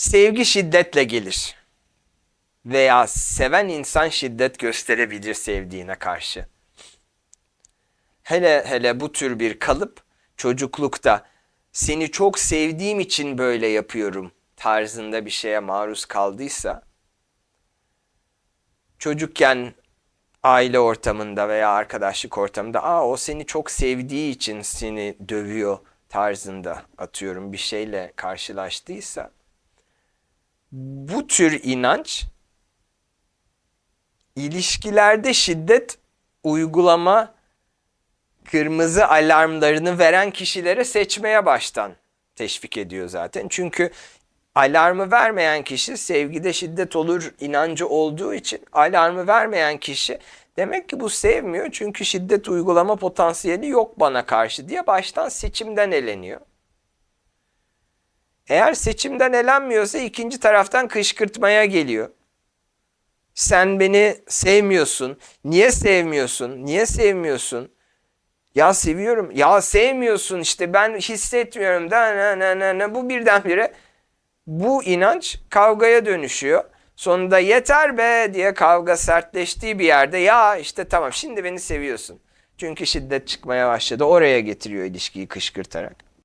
Sevgi şiddetle gelir. Veya seven insan şiddet gösterebilir sevdiğine karşı. Hele hele bu tür bir kalıp çocuklukta seni çok sevdiğim için böyle yapıyorum tarzında bir şeye maruz kaldıysa çocukken aile ortamında veya arkadaşlık ortamında aa o seni çok sevdiği için seni dövüyor tarzında atıyorum bir şeyle karşılaştıysa bu tür inanç ilişkilerde şiddet uygulama kırmızı alarmlarını veren kişilere seçmeye baştan teşvik ediyor zaten. Çünkü alarmı vermeyen kişi sevgide şiddet olur inancı olduğu için alarmı vermeyen kişi demek ki bu sevmiyor çünkü şiddet uygulama potansiyeli yok bana karşı diye baştan seçimden eleniyor. Eğer seçimden elenmiyorsa ikinci taraftan kışkırtmaya geliyor. Sen beni sevmiyorsun. Niye sevmiyorsun? Niye sevmiyorsun? Ya seviyorum. Ya sevmiyorsun işte ben hissetmiyorum. Da ne ne ne ne bu birdenbire bu inanç kavgaya dönüşüyor. Sonunda yeter be diye kavga sertleştiği bir yerde ya işte tamam şimdi beni seviyorsun. Çünkü şiddet çıkmaya başladı. Oraya getiriyor ilişkiyi kışkırtarak.